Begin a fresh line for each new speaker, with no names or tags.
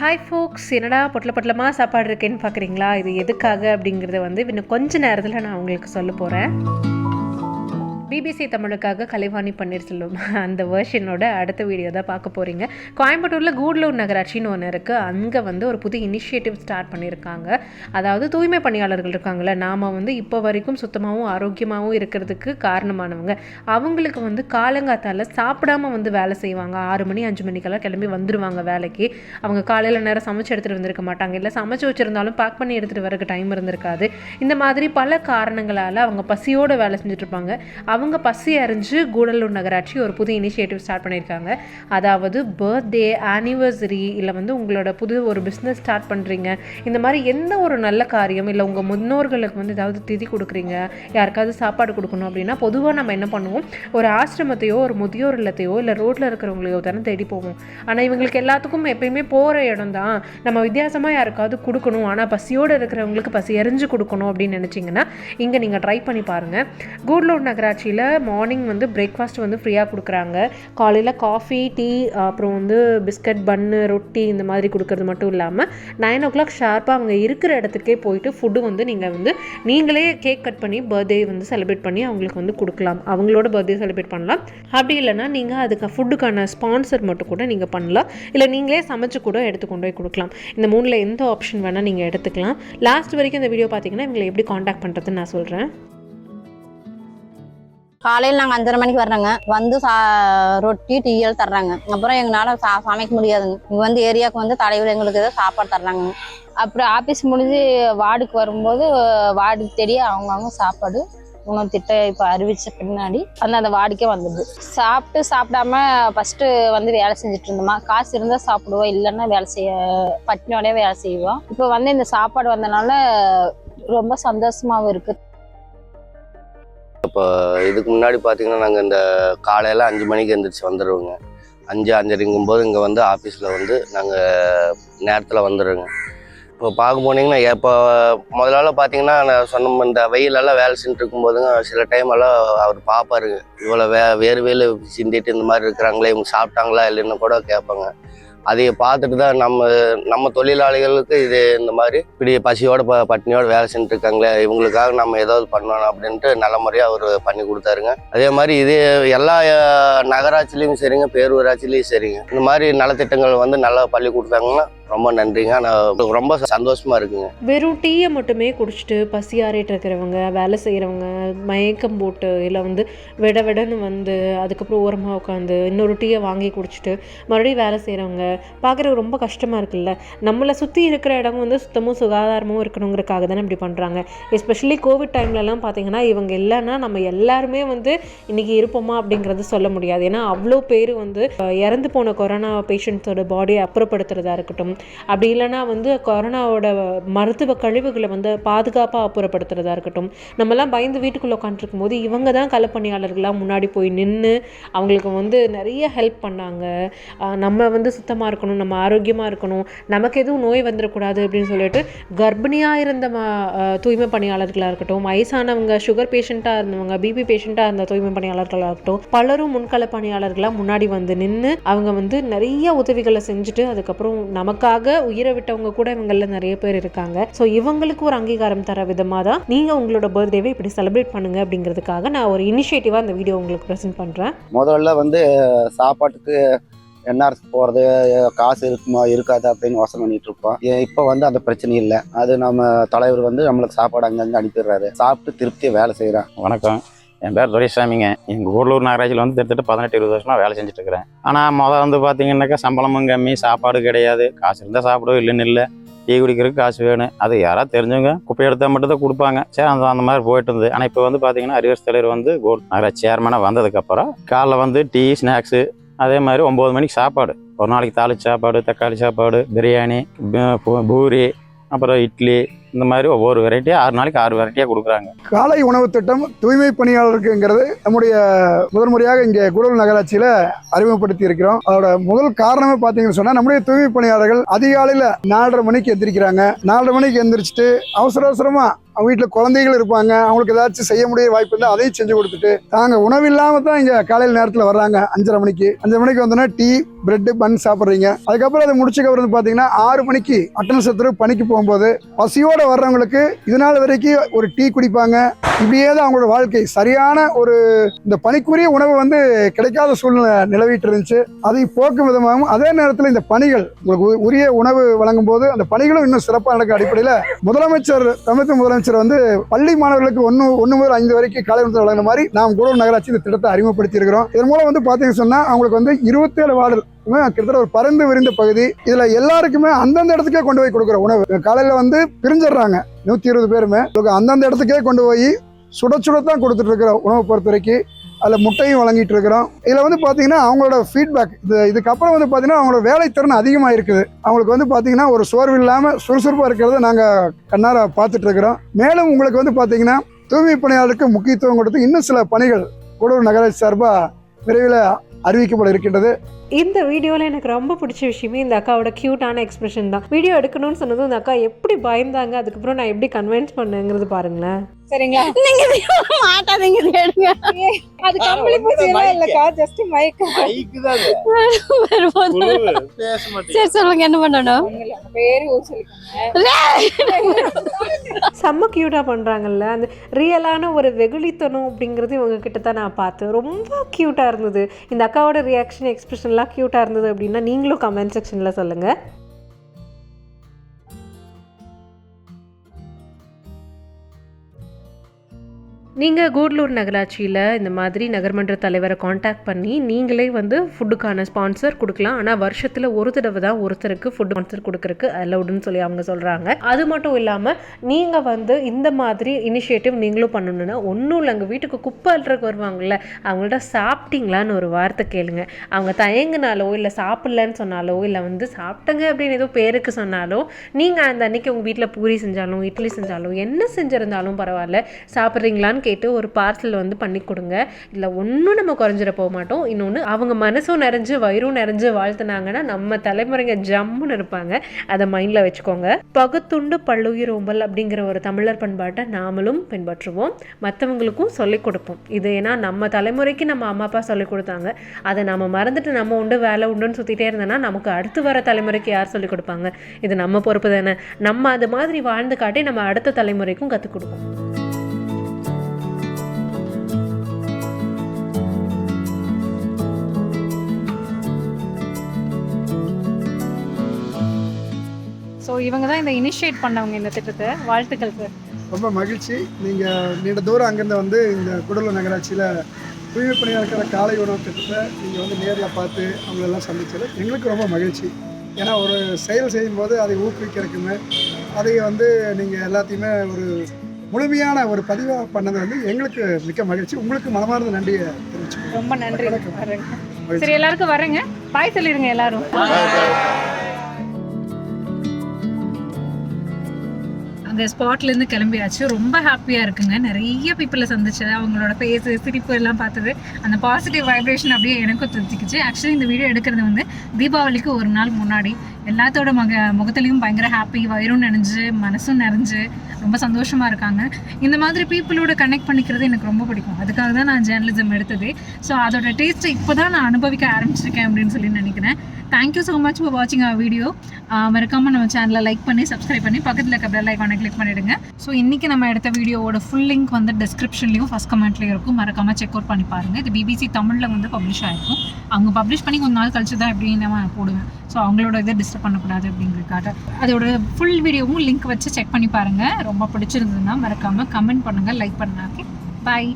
Hi ஃபோக்ஸ் என்னடா பொட்டல பொட்டலமாக சாப்பாடு இருக்கேன்னு பார்க்குறீங்களா இது எதுக்காக அப்படிங்கிறத வந்து இன்னும் கொஞ்ச நேரத்தில் நான் உங்களுக்கு சொல்ல போகிறேன் பிபிசி தமிழுக்காக கலைவாணி பன்னீர்செல்வம். அந்த வேர்ஷனோட அடுத்த வீடியோ தான் பார்க்க போகிறீங்க கோயம்புத்தூரில் கூடலூர் நகராட்சின்னு ஒன்று இருக்குது அங்கே வந்து ஒரு புது இனிஷியேட்டிவ் ஸ்டார்ட் பண்ணியிருக்காங்க. அதாவது தூய்மை பணியாளர்கள் இருக்காங்கள்ல நாம் வந்து இப்போ வரைக்கும் சுத்தமாகவும் ஆரோக்கியமாகவும் இருக்கிறதுக்கு காரணமானவங்க. அவங்களுக்கு வந்து காலங்காத்தால் சாப்பிடாம வந்து வேலை செய்வாங்க. ஆறு மணி அஞ்சு மணிக்கெல்லாம் கிளம்பி வந்துடுவாங்க வேலைக்கு. அவங்க காலையில் நேரம் சமைச்சு எடுத்துகிட்டு வந்திருக்க மாட்டாங்க. இல்லை சமைச்சு வச்சுருந்தாலும் பேக் பண்ணி எடுத்துகிட்டு வரக்கு டைம் இருந்திருக்காது. இந்த மாதிரி பல காரணங்களால் அவங்க பசியோடு வேலை செஞ்சுட்டு இருப்பாங்க. அவங்க பசி அறிஞ்சு கூடலூர் நகராட்சி ஒரு புது இனிஷியேட்டிவ் ஸ்டார்ட் பண்ணியிருக்காங்க. அதாவது பர்த்டே ஆனிவர்சரி இல்லை வந்து உங்களோட புது ஒரு பிஸ்னஸ் ஸ்டார்ட் பண்ணுறீங்க இந்த மாதிரி எந்த ஒரு நல்ல காரியம் இல்லை உங்கள் முன்னோர்களுக்கு வந்து ஏதாவது திதி கொடுக்குறீங்க யாருக்காவது சாப்பாடு கொடுக்கணும் அப்படின்னா பொதுவாக நம்ம என்ன பண்ணுவோம்? ஒரு ஆசிரமத்தையோ ஒரு முதியோர் இல்லத்தையோ இல்லை ரோட்டில் இருக்கிறவங்களையோ தானே தேடி போவோம். ஆனால் இவங்களுக்கு எல்லாத்துக்கும் எப்பயுமே போகிற இடம் தான். நம்ம வித்தியாசமாக யாருக்காவது கொடுக்கணும். ஆனால் பசியோடு இருக்கிறவங்களுக்கு பசி எரிஞ்சு கொடுக்கணும் அப்படின்னு நினச்சிங்கன்னா இங்கே நீங்கள் ட்ரை பண்ணி பாருங்கள் கூடலூர் நகராட்சி நகராட்சியில் மார்னிங் வந்து பிரேக்ஃபாஸ்ட் வந்து ஃப்ரீயாக கொடுக்குறாங்க. காலையில் காஃபி டீ அப்புறம் வந்து பிஸ்கட் பன்னு ரொட்டி இந்த மாதிரி கொடுக்கறது மட்டும் இல்லாமல் நைன் ஓ கிளாக் ஷார்ப்பாக அவங்க இருக்கிற இடத்துக்கே போயிட்டு ஃபுட்டு வந்து நீங்கள் வந்து நீங்களே கேக் கட் பண்ணி பர்த்டே வந்து செலிப்ரேட் பண்ணி அவங்களுக்கு வந்து கொடுக்கலாம். அவங்களோட பர்த்டே செலிப்ரேட் பண்ணலாம். அப்படி இல்லைன்னா நீங்கள் அதுக்கு ஃபுட்டுக்கான ஸ்பான்சர் மட்டும் கூட நீங்கள் பண்ணலாம். இல்லை நீங்களே சமைச்சு கூட எடுத்து கொண்டு போய் கொடுக்கலாம். இந்த மூணில் எந்த ஆப்ஷன் வேணால் நீங்கள் எடுத்துக்கலாம். லாஸ்ட் வரைக்கும் இந்த வீடியோ பார்த்தீங்கன்னா இவங்களை எப்படி காண்டாக்ட் பண்ணுறதுன்னு நான் சொல்கிறேன்
காலையில் நாங்கள் அஞ்சரை மணிக்கு வர்றோங்க. வந்து சா ரொட்டி டீயல் தர்றாங்க. அப்புறம் எங்களால் சா சமைக்க முடியாதுங்க. இங்கே வந்து ஏரியாவுக்கு வந்து தலைவர் எங்களுக்கு ஏதோ சாப்பாடு தர்றாங்க.
அப்புறம் ஆஃபீஸ் முடிஞ்சு வார்டுக்கு வரும்போது வார்டுக்கு தெரிய அவங்கவுங்க சாப்பாடு உணவு திட்டம் இப்போ அறிவித்த பின்னாடி அந்த அந்த வார்டுக்கே வந்துடுது. சாப்பிட்டு சாப்பிடாம ஃபஸ்ட்டு வந்து வேலை செஞ்சுட்டு இருந்தோமா? காசு இருந்தால் சாப்பிடுவோம் இல்லைன்னா வேலை செய்ய பட்டினியோடய வேலை செய்வோம். இப்போ வந்து இந்த சாப்பாடு வந்தனால ரொம்ப சந்தோஷமாகவும் இருக்குது
இப்போ இதுக்கு முன்னாடி பார்த்தீங்கன்னா நாங்கள் இந்த காலையில் அஞ்சு மணிக்கு எந்திரிச்சு வந்துடுவோங்க அஞ்சு அஞ்சரைங்கும் போது இங்கே வந்து ஆஃபீஸில் வந்து நாங்கள் நேரத்தில் வந்துடுவோங்க இப்போ பார்க்க போனீங்கன்னா இப்போ முதல்ல பார்த்தீங்கன்னா நான் சொன்ன இந்த வெயிலெல்லாம் வேலை செஞ்சுட்டு இருக்கும்போதுங்க சில டைம் எல்லாம் அவர் பார்ப்பாருங்க இவ்வளோ வே வேறு வேலை சிந்திட்டு இந்த மாதிரி இருக்கிறாங்களே இவங்க சாப்பிட்டாங்களா இல்லைன்னு கூட கேட்பாங்க. அதை பார்த்துட்டு தான் நம்ம நம்ம தொழிலாளிகளுக்கு இது இந்த மாதிரி இப்படி பசியோட ப பட்டினியோடு வேலை செஞ்சுருக்காங்களே இவங்களுக்காக நம்ம ஏதாவது பண்ணணும் அப்படின்ட்டு நல்ல முறையாக அவர் பண்ணி கொடுத்தாருங்க. அதே மாதிரி இது எல்லா நகராட்சிலையும் சரிங்க பேரூராட்சிலையும் சரிங்க. இந்த மாதிரி நலத்திட்டங்கள் வந்து நல்லா பள்ளி கொடுத்தாங்கன்னா ரொம்ப நன்றிங்க. நான் ரொம்ப சந்தோஷமா இருக்குங்க.
வெறும் டீயை மட்டுமே குடிச்சிட்டு பசி ஆறிட்டு இருக்கிறவங்க வேலை செய்கிறவங்க மயக்கம் போட்டு இல்லை வந்து விட விடன்னு வந்து அதுக்கப்புறம் ஓரமாக உட்காந்து இன்னொரு டீயை வாங்கி குடிச்சிட்டு மறுபடியும் வேலை செய்கிறவங்க பார்க்குறது ரொம்ப கஷ்டமாக இருக்குல்ல. நம்மளை சுற்றி இருக்கிற இடம் வந்து சுத்தமும் சுகாதாரமும் இருக்கணுங்கிறக்காக தானே இப்படி பண்ணுறாங்க எஸ்பெஷலி கோவிட் டைம்லலாம் பார்த்தீங்கன்னா இவங்க இல்லைன்னா நம்ம எல்லாருமே வந்து இன்றைக்கி இருப்போமா அப்படிங்கிறது சொல்ல முடியாது. ஏன்னா அவ்வளோ பேர் வந்து இறந்து போன கொரோனா பேஷண்ட்ஸோட பாடியை அப்புறப்படுத்துறதா இருக்கட்டும் அப்படி இல்லைன்னா வந்து கொரோனாவோட மருத்துவ கழிவுகளை வந்து பாதுகாப்பாக அப்புறப்படுத்துறதா இருக்கட்டும். நம்மலாம் பயந்து வீட்டுக்குள்ளே உட்காந்துருக்கும் போது இவங்க தான் களப்பணியாளர்களாக முன்னாடி போய் நின்று அவங்களுக்கு வந்து நிறைய ஹெல்ப் பண்ணாங்க. நம்ம வந்து சுத்தமாக இருக்கணும் நம்ம ஆரோக்கியமாக இருக்கணும் நமக்கு எதுவும் நோய் வந்துடக்கூடாது அப்படின்னு சொல்லிட்டு கர்ப்பிணியாக இருந்த ம தூய்மை பணியாளர்களாக இருக்கட்டும் வயசானவங்க சுகர் பேஷண்ட்டாக இருந்தவங்க பிபி பேஷண்ட்டாக இருந்த தூய்மை பணியாளர்களாக இருக்கட்டும் பலரும் முன்கள பணியாளர்களாக முன்னாடி வந்து நின்று அவங்க வந்து நிறைய உதவிகளை செஞ்சுட்டு அதுக்கப்புறம் நமக்காக உயிரை விட்டவங்க கூட இவங்கள நிறைய பேர் இருக்காங்க. ஸோ இவங்களுக்கு ஒரு அங்கீகாரம் தர விதமாக தான் நீங்கள் உங்களோட பர்த்டேவை இப்படி செலிப்ரேட் பண்ணுங்க அப்படிங்கிறதுக்காக நான் ஒரு இனிஷியேட்டிவாக இந்த வீடியோ உங்களுக்கு ப்ரெசென்ட் பண்ணுறேன்
முதல்ல வந்து சாப்பாட்டுக்கு என்ஆர்எஸ் போகிறது காசு இருக்குமா இருக்காது அப்படின்னு யோசனை பண்ணிட்டு இருப்போம். இப்போ வந்து அந்த பிரச்சனை இல்லை. அது நம்ம தலைவர் வந்து நம்மளுக்கு சாப்பாடு அங்கங்கே அனுப்பிடுறாரு. சாப்பிட்டு திருப்தியாக வேலை செய்கிறேன்
வணக்கம். என் பேர் துரைசாமிங்க. எங்கள் ஊர்லூர் நகராட்சியில் வந்து கிட்டத்தட்ட பதினெட்டு இருபது வருஷமாக வேலை செஞ்சுட்டு இருக்கிறேன் ஆனால் மொதல் வந்து பார்த்தீங்கன்னாக்கா சம்பளமும் கம்மி சாப்பாடு கிடையாது. காசு இருந்தால் சாப்பிடுவோம் இல்லைன்னு இல்லை. டீ குடிக்கிறதுக்கு காசு வேணும். அது யாராவது தெரிஞ்சவங்க குப்பை எடுத்தால் மட்டும் தான் கொடுப்பாங்க. சரி அந்த அந்த மாதிரி போயிட்டு இருந்தது. ஆனால் இப்போ வந்து பார்த்தீங்கன்னா அறிவர்ஸ் தலைவர் வந்து கோல் நகராட்சி சேர்மனாக வந்ததுக்கப்புறம் காலைல வந்து டீ ஸ்நாக்ஸு அதே மாதிரி ஒம்பது மணிக்கு சாப்பாடு. ஒரு நாளைக்கு தாளிச்சு சாப்பாடு தக்காளி சாப்பாடு பிரியாணி பூரி அப்புறம் இட்லி இந்த மாதிரி ஒவ்வொரு வெரைட்டியாக ஆறு நாளைக்கு ஆறு வெரைட்டியாக கொடுக்குறாங்க.
காலை உணவு திட்டம் தூய்மை பணியாளருக்குங்கிறது நம்முடைய முதல் முறையாக இங்கே கூடல் நகராட்சியில் அறிமுகப்படுத்தி இருக்கிறோம். அதோட முதல் காரணமே பார்த்தீங்கன்னு சொன்னால் நம்முடைய தூய்மை பணியாளர்கள் அதிகாலையில் நாலரை மணிக்கு எந்திரிக்கிறாங்க. நாலரை மணிக்கு எந்திரிச்சிட்டு அவசர அவசரமாக அவங்க வீட்டில் குழந்தைகள் இருப்பாங்க. அவங்களுக்கு ஏதாச்சும் செய்ய முடிய வாய்ப்பு இருந்தால் அதையும் செஞ்சு கொடுத்துட்டு தாங்க உணவு இல்லாமல் தான் இங்கே காலையில் நேரத்தில் வர்றாங்க. அஞ்சரை மணிக்கு. அஞ்சரை மணிக்கு வந்தோன்னா டீ பிரெட்டு பன் சாப்பிட்றீங்க. அதுக்கப்புறம் அதை முடிச்சுக்கப்புறம் வந்து பார்த்தீங்கன்னா ஆறு மணிக்கு அட்டனன்ஸ் எடுத்துட்டு பணிக்கு போகும்போது பசியோட வர்றவங்களுக்கு இதனால வரைக்கும் ஒரு டீ குடிப்பாங்க. இப்படியே தான் அவங்களோட வாழ்க்கை. சரியான ஒரு இந்த பணிக்குரிய உணவு வந்து கிடைக்காத சூழ்நிலை நிலவிட்டு இருந்துச்சு. அதை போக்கும் விதமாகவும் அதே நேரத்தில் இந்த பணிகள் உங்களுக்கு உ- உரிய உணவு வழங்கும் போது அந்த பணிகளும் இன்னும் சிறப்பாக நடக்க அடிப்படையில் முதலமைச்சர் தமிழக முதலமைச்சர் வந்து பள்ளி மாணவர்களுக்கு ஒன்று ஒன்று முதல் ஐந்து வரைக்கும் காலை உணவு வழங்குற மாதிரி நாம் கூடூர் நகராட்சி இந்த திட்டத்தை அறிமுகப்படுத்தியிருக்கிறோம். இதன் மூலம் வந்து பார்த்தீங்கன்னு சொன்னால் அவங்களுக்கு வந்து இருபத்தேழு வார்டு கிட்டத்தட்ட ஒரு பறந்து விரிந்த பகுதி. இதுல எல்லாருக்குமே அந்தந்த இடத்துக்கே கொண்டு போய் கொடுக்குற உணவு. காலையில வந்து பிரிஞ்சிடுறாங்க நூத்தி இருபது பேருமே. அந்தந்த இடத்துக்கே கொண்டு போய் சுட சுடத்தான் கொடுத்துட்டு இருக்கிற உணவை பொறுத்த வரைக்கும் அதில் முட்டையும் வழங்கிட்டு இருக்கிறோம். இதில் வந்து பார்த்தீங்கன்னா அவங்களோட ஃபீட்பேக் இது இதுக்கப்புறம் வந்து பார்த்தீங்கன்னா அவங்களோட வேலைத்திறன் அதிகமாக இருக்குது. அவங்களுக்கு வந்து பார்த்தீங்கன்னா ஒரு சோர்வு இல்லாமல் சுறுசுறுப்பாக இருக்கிறத நாங்கள் கண்ணார பார்த்துட்டு இருக்கிறோம். மேலும் உங்களுக்கு வந்து பார்த்தீங்கன்னா தூய்மை பணியாளருக்கு முக்கியத்துவம் கொடுத்து இன்னும் சில பணிகள் கூடூர் நகராட்சி சார்பாக விரைவில் அறிவிக்கப்பட இருக்கின்றது.
இந்த வீடியோவில் எனக்கு ரொம்ப பிடிச்ச விஷயமே இந்த அக்காவோட க்யூட்டான எக்ஸ்பிரஷன் தான். வீடியோ எடுக்கணும்னு சொன்னதும் இந்த அக்கா எப்படி பயந்தாங்க அதுக்கப்புறம் நான் எப்படி கன்வின்ஸ் பண்ணேங்கிறது பாருங்களேன்.
சரிங்களா?
நீங்க மாட்டாதீங்க இதை எடுங்க.
அது கம்பளி பூச்சி எல்லாம் இல்லக்கா ஜஸ்ட் மயக்கம்
வரும்போது. சரி சொல்லுங்க என்ன பண்ணணும்?
பேரு
செம்ம க்யூட்டாக பண்ணுறாங்கல்ல அந்த ரியலான ஒரு வெகுளித்தனம் அப்படிங்கிறது இவங்க கிட்ட தான் நான் பார்த்தேன். ரொம்ப க்யூட்டாக இருந்தது. இந்த அக்காவோட ரியாக்ஷன் எக்ஸ்பிரஷன்லாம் க்யூட்டாக இருந்தது அப்படின்னா நீங்களும் கமெண்ட் செக்ஷனில் சொல்லுங்கள் நீங்கள் கூடலூர் நகராட்சியில் இந்த மாதிரி நகர்மன்ற தலைவரை காண்டாக்ட் பண்ணி நீங்களே வந்து ஃபுட்டுக்கான ஸ்பான்சர் கொடுக்கலாம். ஆனால் வருஷத்தில் ஒரு தடவை தான் ஒருத்தருக்கு ஃபுட் ஸ்பான்சர் கொடுக்கறக்கு அலௌடுன்னு சொல்லி அவங்க சொல்கிறாங்க அது மட்டும் இல்லாமல் நீங்கள் வந்து இந்த மாதிரி இனிஷியேட்டிவ் நீங்களும் பண்ணணுன்னா ஒன்றும் இல்லை எங்கள் வீட்டுக்கு குப்பை அல்றக்கு வருவாங்கள்ல அவங்கள்ட்ட சாப்பிட்டீங்களான்னு ஒரு வார்த்தை கேளுங்க. அவங்க தயங்கினாலோ இல்லை சாப்பிட்லன்னு சொன்னாலோ இல்லை வந்து சாப்பிட்டங்க அப்படின்னு ஏதோ பேருக்கு சொன்னாலோ நீங்கள் அந்த அன்னைக்கு உங்கள் வீட்டில் பூரி செஞ்சாலும் இட்லி செஞ்சாலும் என்ன செஞ்சுருந்தாலும் பரவாயில்ல சாப்பிட்றீங்களான்னு கேட்டு ஒரு பார்சல் வந்து பண்ணி கொடுங்க. இல்லை ஒன்றும் நம்ம குறைஞ்சிட போக மாட்டோம். இன்னொன்று அவங்க மனசும் நிறைஞ்சு வயிறும் நிறைஞ்சு வாழ்த்துனாங்கன்னா நம்ம தலைமுறைங்க ஜம்முன்னு இருப்பாங்க. அதை மைண்டில் வச்சுக்கோங்க. பகுத்துண்டு பல்லுயிர் ஓம்பல் அப்படிங்கிற ஒரு தமிழர் பண்பாட்டை நாமளும் பின்பற்றுவோம். மற்றவங்களுக்கும் சொல்லிக் கொடுப்போம். இது ஏன்னா நம்ம தலைமுறைக்கு நம்ம அம்மா அப்பா சொல்லிக் கொடுத்தாங்க. அதை நம்ம மறந்துட்டு நம்ம உண்டு வேலை உண்டுன்னு சுற்றிட்டே இருந்தோன்னா நமக்கு அடுத்து வர தலைமுறைக்கு யார் சொல்லிக் கொடுப்பாங்க? இது நம்ம பொறுப்பு தானே. நம்ம அது மாதிரி வாழ்ந்து காட்டி நம்ம அடுத்த தலைமுறைக்கும் கற்றுக் கொடுப்போம்.
இவங்க தான் இந்த இனிஷியேட் பண்ணவங்க இந்த திட்டத்தை. வாழ்த்துக்கள் சார்
ரொம்ப மகிழ்ச்சி. நீங்கள் நீண்ட தூரம் அங்கேருந்து வந்து இந்த கூடலூர் நகராட்சியில் தூய்மை பணியாளர்கிற காலை உணவு திட்டத்தை நீங்கள் வந்து நேரில் பார்த்து அவங்களெல்லாம் சந்திச்சது எங்களுக்கு ரொம்ப மகிழ்ச்சி. ஏன்னா ஒரு செயல் செய்யும்போது அதை ஊக்குவிக்கிறதுக்குமே அதை வந்து நீங்கள் எல்லாத்தையுமே ஒரு முழுமையான ஒரு பதிவாக பண்ணது வந்து எங்களுக்கு மிக்க மகிழ்ச்சி. உங்களுக்கு மனமார்ந்த நன்றியை தெரிவிச்சுக்கிறேன்
ரொம்ப நன்றி. சரி எல்லாருக்கும் வரேங்க. பாய் சொல்லிடுங்க எல்லாரும். அந்த ஸ்பாட்லேருந்து கிளம்பியாச்சு. ரொம்ப ஹாப்பியாக இருக்குங்க. நிறைய பீப்புளை சந்திச்சது. அவங்களோட ஃபேஸ் சிரிப்பு எல்லாம் பார்த்தது. அந்த பாசிட்டிவ் வைப்ரேஷன் அப்படியே எனக்கும் தெரிஞ்சுக்கிச்சு ஆக்சுவலி இந்த வீடியோ எடுக்கிறது வந்து தீபாவளிக்கு ஒரு நாள் முன்னாடி. எல்லாத்தோட மக முகத்துலேயும் பயங்கர ஹாப்பி வயிறும் நினைஞ்சு மனசும் நிறைஞ்சு ரொம்ப சந்தோஷமாக இருக்காங்க. இந்த மாதிரி பீப்புளோட கனெக்ட் பண்ணிக்கிறது எனக்கு ரொம்ப பிடிக்கும். அதுக்காக தான் நான் ஜேர்னலிசம் எடுத்தது. ஸோ அதோட டேஸ்ட்டை இப்போ தான் நான் அனுபவிக்க ஆரம்பிச்சிருக்கேன் அப்படின்னு சொல்லி நினைக்கிறேன். தேங்க்யூ ஸோ மச் ஃபார் வாட்சிங் அவர் வீடியோ மறக்காமல் நம்ம சேனலை லைக் பண்ணி சப்ஸ்கிரைப் பண்ணி பக்கத்தில் இருக்க பெல் ஐக்கானை கிளிக் பண்ணிவிடுங்க ஸோ இன்றைக்கி நம்ம எடுத்த வீடியோவோட ஃபுல் லிங்க் வந்து டிஸ்கிரிப்ஷன்லேயும் ஃபஸ்ட் கமெண்ட்லேயும் இருக்கும். மறக்காமல் செக் அவுட் பண்ணி பாருங்கள் இது பிபிசி தமிழில் வந்து பப்ளிஷ் ஆயிருக்கும். அவங்க பப்ளிஷ் பண்ணி கொஞ்ச நாள் கழிச்சு தான் எப்படி நான் போடுவேன். ஸோ அவங்களோட இதை டிஸ்டர்ப் பண்ணக்கூடாது அப்படிங்கிறதுக்காக. அதோட ஃபுல் வீடியோவும் லிங்க் வச்சு செக் பண்ணி பாருங்கள் ரொம்ப பிடிச்சிருந்ததுன்னா மறக்காமல் கமெண்ட் பண்ணுங்கள் லைக் பண்ணாக்கே பாய்